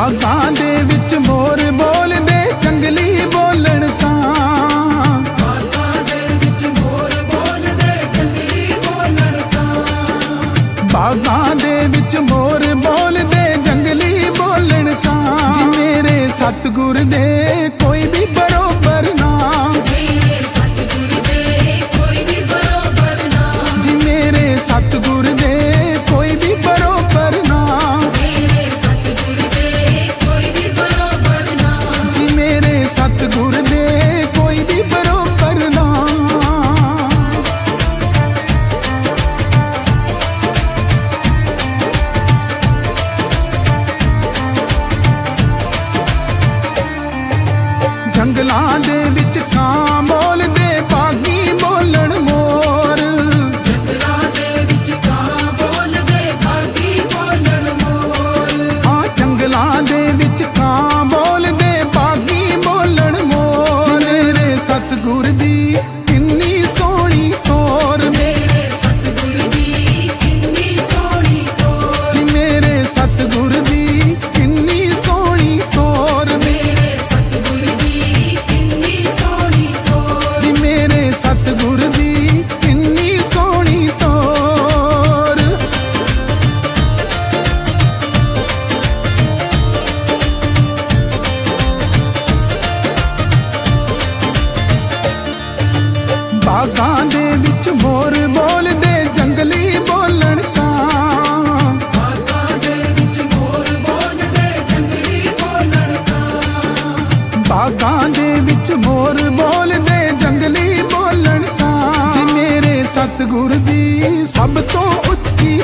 ਬਾਗਾਂ ਦੇ ਵਿੱਚ ਮੋਰ ਬੋਲਦੇ, ਜੰਗਲੀ ਬੋਲਣ ਤਾਂ। ਬਾਗਾਂ ਦੇ ਵਿੱਚ ਮੋਰ ਬੋਲਦੇ, ਜੰਗਲੀ ਬੋਲਣ ਤਾਂ। ਜੀ ਮੇਰੇ ਸਤਿਗੁਰ ਦੇ बदला दे ਬਾਗਾਂ ਦੇ ਵਿੱਚ ਮੋਰ ਬੋਲਦੇ, ਜੰਗਲੀ ਬੋਲਣ ਬਾਗਾਂ ਦੇ ਵਿੱਚ ਮੋਰ ਬੋਲਦੇ, ਜੰਗਲੀ ਬੋਲਣ ਤਾਂ। ਬਾਗਾਂ ਵਿੱਚ ਮੋਰ ਬੋਲਦੇ ਜੰਗਲੀ ਬੋਲਣ ਤਾਂ ਮੇਰੇ ਸਤਗੁਰ ਦੀ ਸਭ ਤੋਂ ਉੱਚੀ